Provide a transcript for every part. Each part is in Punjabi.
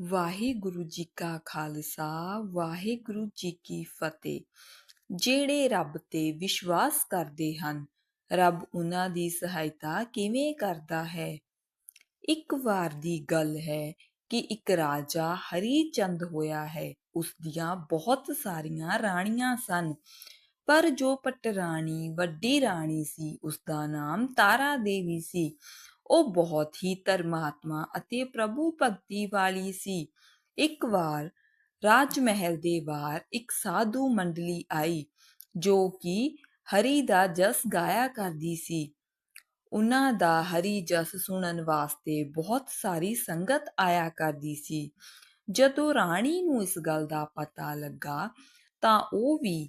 ਵਾਹਿਗੁਰੂ ਜੀ ਕਾ ਖਾਲਸਾ, ਵਾਹਿਗੁਰੂ ਜੀ ਕੀ ਫਤਿਹ। ਜਿਹੜੇ ਰੱਬ ਤੇ ਵਿਸ਼ਵਾਸ ਕਰਦੇ ਹਨ, ਰੱਬ ਉਹਨਾਂ ਦੀ ਸਹਾਇਤਾ ਕਿਵੇਂ ਕਰਦਾ ਹੈ? ਇੱਕ ਵਾਰ ਦੀ ਗੱਲ ਹੈ ਕਿ ਇੱਕ ਰਾਜਾ ਹਰੀ ਚੰਦ ਹੋਇਆ ਹੈ। ਉਸ ਦੀਆਂ ਬਹੁਤ ਸਾਰੀਆਂ ਰਾਣੀਆਂ ਸਨ, ਪਰ ਜੋ ਪਟਰਾਣੀ ਵੱਡੀ ਰਾਣੀ ਸੀ ਉਸ ਦਾ ਨਾਮ ਤਾਰਾ ਦੇਵੀ ਸੀ। ਉਹ ਬਹੁਤ ਹੀ ਧਰਮਾਤਮਾ ਅਤੇ ਪ੍ਰਭੂ ਭਗਤੀ ਵਾਲੀ ਸੀ। ਇੱਕ ਵਾਰ ਰਾਜ ਮਹਿਲ ਦੇ ਬਾਹਰ ਇੱਕ ਸਾਧੂ ਮੰਡਲੀ ਆਈ, ਜੋ ਕਿ ਹਰੀ ਦਾ ਜਸ ਗਾਇਆ ਕਰਦੀ ਸੀ। ਉਹਨਾਂ ਦਾ ਹਰੀ ਜਸ ਸੁਣਨ ਵਾਸਤੇ ਬਹੁਤ ਸਾਰੀ ਸੰਗਤ ਆਇਆ ਕਰਦੀ ਸੀ। ਜਦੋਂ ਰਾਣੀ ਨੂੰ ਇਸ ਗੱਲ ਦਾ ਪਤਾ ਲੱਗਾ, ਤਾਂ ਉਹ ਵੀ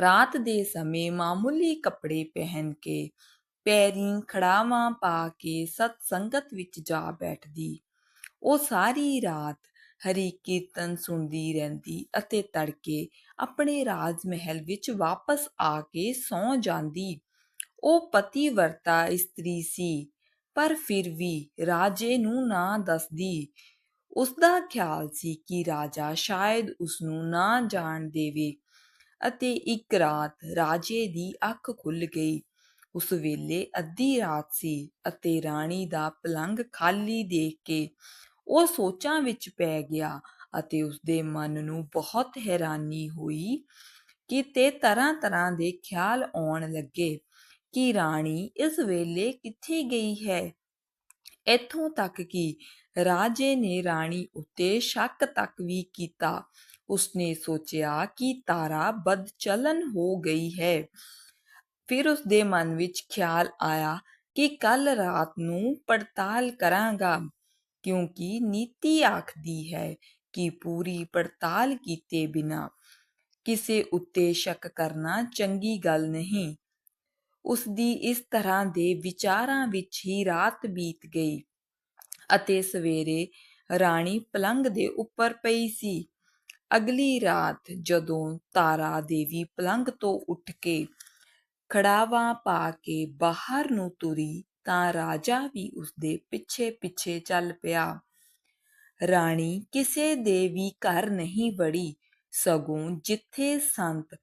ਰਾਤ ਦੇ ਸਮੇਂ ਮਾਮੂਲੀ ਕੱਪੜੇ ਪਹਿਨ ਕੇ ਪੈਰੀਂ ਖੜਾਵਾਂ ਪਾ ਕੇ ਸਤ ਸੰਗਤ ਵਿੱਚ ਜਾ ਬੈਠਦੀ। ਉਹ ਸਾਰੀ ਰਾਤ ਹਰੀ ਕੀਰਤਨ ਸੁਣਦੀ ਰਹਿੰਦੀ ਅਤੇ ਤੜਕੇ ਆਪਣੇ ਰਾਜ ਮਹਿਲ ਵਿੱਚ ਵਾਪਸ ਆ ਕੇ ਸੌਂ ਜਾਂਦੀ। ਉਹ ਪਤੀ ਇਸਤਰੀ ਸੀ, ਪਰ ਫਿਰ ਵੀ ਰਾਜੇ ਨੂੰ ਨਾ ਦੱਸਦੀ। ਉਸ ਦਾ ਖਿਆਲ ਸੀ ਕਿ ਰਾਜਾ ਸ਼ਾਇਦ ਉਸ ਨੂੰ ਨਾ ਜਾਣ ਦੇਵੇ ਅਤੇ ਇੱਕ ਰਾਤ ਰਾਜੇ ਦੀ ਅੱਖ ਖੁੱਲ ਗਈ। ਉਸ ਵੇਲੇ ਅੱਧੀ ਰਾਤ ਸੀ ਅਤੇ ਰਾਣੀ ਦਾ ਪਲੰਗ ਖਾਲੀ ਦੇਖ ਕੇ ਉਹ ਸੋਚਾਂ ਵਿੱਚ ਪੈ ਗਿਆ ਅਤੇ ਉਸਦੇ ਮਨ ਨੂੰ ਬਹੁਤ ਹੈਰਾਨੀ ਹੋਈ ਕਿ ਤੇ ਤਰ੍ਹਾਂ ਤਰ੍ਹਾਂ ਦੇ ਖਿਆਲ ਆਉਣ ਲੱਗੇ ਕਿ ਰਾਣੀ ਇਸ ਵੇਲੇ ਕਿੱਥੇ ਗਈ ਹੈ। ਇੱਥੋਂ ਤੱਕ ਕਿ ਰਾਜੇ ਨੇ ਰਾਣੀ ਉੱਤੇ ਸ਼ੱਕ ਤੱਕ ਵੀ ਕੀਤਾ। ਉਸਨੇ ਸੋਚਿਆ ਕਿ ਤਾਰਾ ਬਦਚਲਨ ਹੋ ਗਈ ਹੈ। ਫਿਰ ਉਸ ਦੇ ਮਨ ਵਿੱਚ ਖਿਆਲ ਆਇਆ ਕਿ ਕੱਲ ਰਾਤ ਨੂੰ ਪੜਤਾਲ ਕਰਾਂਗਾ, ਕਿਉਂਕਿ ਨੀਤੀ ਆਖਦੀ ਹੈ ਕਿ ਪੂਰੀ ਪੜਤਾਲ ਕੀਤੇ ਬਿਨਾ ਕਿਸੇ ਉੱਤੇ ਸ਼ੱਕ ਕਰਨਾ ਚੰਗੀ ਗੱਲ ਨਹੀਂ। ਉਸ ਦੀ ਇਸ ਤਰ੍ਹਾਂ ਦੇ ਵਿਚਾਰਾਂ ਵਿੱਚ ਹੀ ਰਾਤ ਬੀਤ ਗਈ ਅਤੇ ਸਵੇਰੇ ਰਾਣੀ ਪਲੰਗ ਦੇ ਉੱਪਰ ਪਈ ਸੀ। ਅਗਲੀ ਰਾਤ ਜਦੋਂ ਤਾਰਾ ਦੇਵੀ ਪਲੰਗ ਤੋਂ ਉੱਠ ਕੇ ਖੜਾਵਾਂ ਪਾ ਕੇ ਬਾਹਰ ਨੂੰ ਤੁਰੀ ਤਾਂ ਰਾਜਾ ਵੀ ਉਸਦੇ ਪਿੱਛੇ ਪਿੱਛੇ ਚੱਲ ਪਿਆ। ਰਾਣੀ ਕਿਸੇ ਦੇ ਵੀ ਘਰ ਨਹੀਂ ਵੜੀ, ਸਗੋਂ ਜਿੱਥੇ ਸੰਤ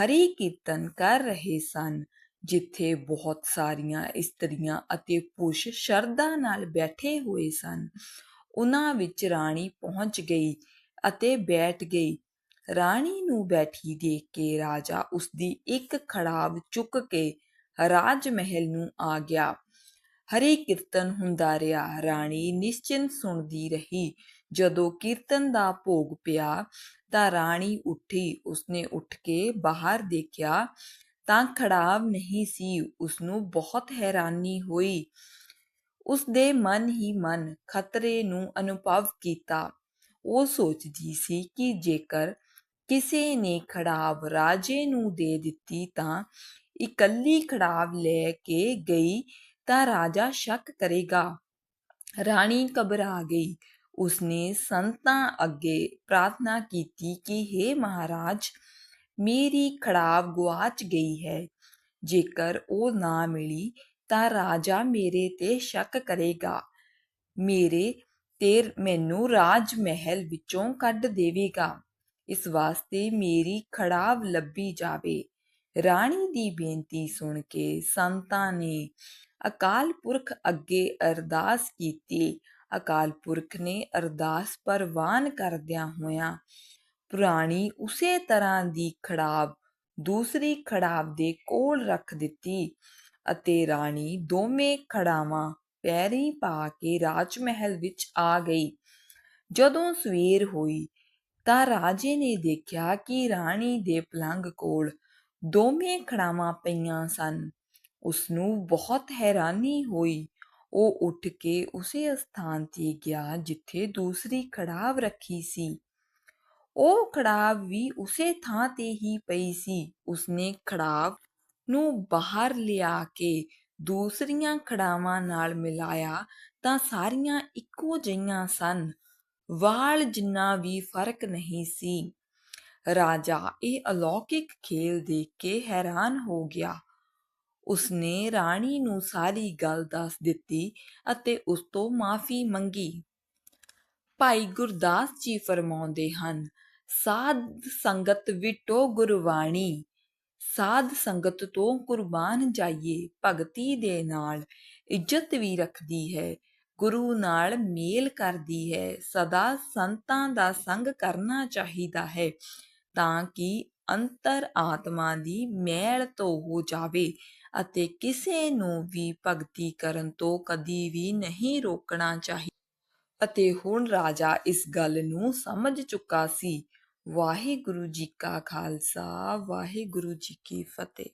ਹਰੀ ਕੀਰਤਨ ਕਰ ਰਹੇ ਸਨ, ਜਿੱਥੇ ਬਹੁਤ ਸਾਰੀਆਂ ਇਸਤਰੀਆਂ ਅਤੇ ਪੁਰਸ਼ ਸ਼ਰਧਾ ਨਾਲ ਬੈਠੇ ਹੋਏ ਸਨ ਉਹਨਾਂ ਵਿੱਚ ਰਾਣੀ ਪਹੁੰਚ ਗਈ ਅਤੇ ਬੈਠ ਗਈ। ਰਾਣੀ ਨੂੰ ਬੈਠੀ ਦੇਖ ਕੇ ਰਾਜਾ ਉਸਦੀ ਇੱਕ ਖੜਾਵ ਚੁੱਕ ਕੇ ਰਾਜ ਮਹਿਲ ਨੂੰ ਆ ਗਿਆ। ਹਰੀ ਕੀਰਤਨ ਹੁੰਦਾ ਰਿਹਾ। ਰਾਣੀ ਨਿਸ਼ਚਿੰਤ ਸੁਣਦੀ ਰਹੀ। ਜਦੋਂ ਕੀਰਤਨ ਦਾ ਭੋਗ ਪਿਆ ਤਾਂ ਰਾਣੀ ਉੱਠੀ। ਉਸਨੇ ਉੱਠ ਕੇ ਬਾਹਰ ਦੇਖਿਆ ਤਾਂ ਖੜਾਵ ਨਹੀਂ ਸੀ। ਉਸਨੂੰ ਬਹੁਤ ਹੈਰਾਨੀ ਹੋਈ। ਉਸਦੇ ਮਨ ਹੀ ਮਨ ਖਤਰੇ ਨੂੰ ਅਨੁਭਵ ਕੀਤਾ। ਉਹ ਸੋਚਦੀ ਸੀ ਕਿ ਜੇਕਰ ਕਿਸੇ ਨੇ ਖੜਾਵ ਰਾਜੇ ਨੂੰ ਦੇ ਦਿੱਤੀ ਤਾਂ ਇਕੱਲੀ ਖੜਾਵ ਲੈ ਕੇ ਗਈ ਤਾਂ ਰਾਜਾ ਸ਼ੱਕ ਕਰੇਗਾ। ਰਾਣੀ ਘਬਰਾ ਗਈ। ਉਸਨੇ ਸੰਤਾਂ ਅੱਗੇ ਪ੍ਰਾਰਥਨਾ ਕੀਤੀ ਕਿ हे ਮਹਾਰਾਜ, ਮੇਰੀ ਖੜਾਵ ਗੁਆਚ ਗਈ ਹੈ। ਜੇਕਰ ਉਹ ਨਾ ਮਿਲੀ ਤਾਂ ਰਾਜਾ ਮੇਰੇ ਤੇ ਸ਼ੱਕ ਕਰੇਗਾ। ਮੇਰੇ ਤੇ ਮੈਨੂੰ ਰਾਜ ਮਹਿਲ ਵਿੱਚੋਂ ਕੱਢ ਦੇਵੇਗਾ। ਇਸ ਵਾਸਤੇ ਮੇਰੀ ਖੜਾਵ ਲੱਭੀ ਜਾਵੇ। ਰਾਣੀ ਦੀ ਬੇਨਤੀ ਸੁਣ ਕੇ ਸੰਤਾਂ ਨੇ ਅਕਾਲ ਪੁਰਖ ਅੱਗੇ ਅਰਦਾਸ ਕੀਤੀ। ਅਕਾਲ ਪੁਰਖ ਨੇ ਅਰਦਾਸ ਪ੍ਰਵਾਨ ਕਰਦਿਆਂ ਹੋਇਆਂ ਪੁਰਾਣੀ ਉਸੇ ਤਰ੍ਹਾਂ ਦੀ ਖੜਾਵ ਦੂਸਰੀ ਖੜਾਵ ਦੇ ਕੋਲ ਰੱਖ ਦਿੱਤੀ ਅਤੇ ਰਾਣੀ ਦੋਵੇਂ ਖੜਾਵਾਂ ਪੈਰੀ ਪਾ ਕੇ ਰਾਜ ਮਹਿਲ ਵਿੱਚ ਆ ਗਈ। ਜਦੋਂ ਸਵੇਰ ਹੋਈ ਤਾਂ ਰਾਜੇ ਨੇ ਦੇਖਿਆ ਕਿ ਰਾਣੀ ਦੇ ਪਲੰਗ ਕੋਲ ਦੋਵੇਂ ਖੜਾਵਾਂ ਪਈਆਂ ਸਨ। ਉਸ ਨੂੰ ਬਹੁਤ ਹੈਰਾਨੀ ਹੋਈ। ਉਹ ਉੱਠ ਕੇ ਉਸੇ ਸਥਾਨ ਤੇ ਗਿਆ ਜਿੱਥੇ ਦੂਸਰੀ ਖੜਾਵ ਰੱਖੀ ਸੀ। ਉਹ ਖੜਾਵ ਵੀ ਉਸੇ ਥਾਂ ਤੇ ਹੀ ਪਈ ਸੀ। ਉਸਨੇ ਖੜਾਵ ਨੂੰ ਬਾਹਰ ਲਿਆ ਕੇ ਦੂਸਰੀਆਂ ਖੜਾਵਾਂ ਨਾਲ ਮਿਲਾਇਆ ਤਾਂ ਸਾਰੀਆਂ ਇੱਕੋ ਜਿਹੀਆਂ ਸਨ। ਵਾਲ ਜਿੰਨਾ ਵੀ ਫ਼ਰਕ ਨਹੀਂ ਸੀ। ਰਾਜਾ ਇਹ ਅਲੌਕਿਕ ਖੇਲ ਦੇਖ ਕੇ ਹੈਰਾਨ ਹੋ ਗਿਆ। ਉਸਨੇ ਰਾਣੀ ਨੂੰ ਸਾਰੀ ਗੱਲ ਦੱਸ ਦਿੱਤੀ ਅਤੇ ਉਸ ਤੋਂ ਮਾਫੀ ਮੰਗੀ। ਭਾਈ ਗੁਰਦਾਸ ਜੀ ਫਰਮਾਉਂਦੇ ਹਨ, ਸਾਧ ਸੰਗਤ ਵਿਟੋ ਗੁਰਬਾਣੀ। ਸਾਧ ਸੰਗਤ ਤੋਂ ਕੁਰਬਾਨ ਜਾਈਏ, ਭਗਤੀ ਦੇ ਨਾਲ ਇੱਜ਼ਤ ਵੀ ਰੱਖਦੀ ਹੈ। ਗੁਰੂ ਨਾਲ ਮੇਲ ਕਰਦੀ ਹੈ, ਸਦਾ ਸੰਤਾਂ ਦਾ ਸੰਗ ਕਰਨਾ ਚਾਹੀਦਾ ਹੈ ਤਾਂ ਕਿ ਅੰਤਰ ਆਤਮਾ ਦੀ ਮੈਲ ਧੋ ਹੋ ਜਾਵੇ ਅਤੇ ਕਿਸੇ ਨੂੰ ਵੀ ਭਗਤੀ ਕਰਨ ਤੋਂ ਕਦੀ ਵੀ ਨਹੀਂ ਰੋਕਣਾ ਚਾਹੀਦਾ ਅਤੇ ਹੁਣ ਰਾਜਾ ਇਸ ਗੱਲ ਨੂੰ ਸਮਝ ਚੁੱਕਾ ਸੀ। ਵਾਹਿਗੁਰੂ ਜੀ ਕਾ ਖਾਲਸਾ, ਵਾਹਿਗੁਰੂ ਜੀ ਕੀ ਫਤਿਹ।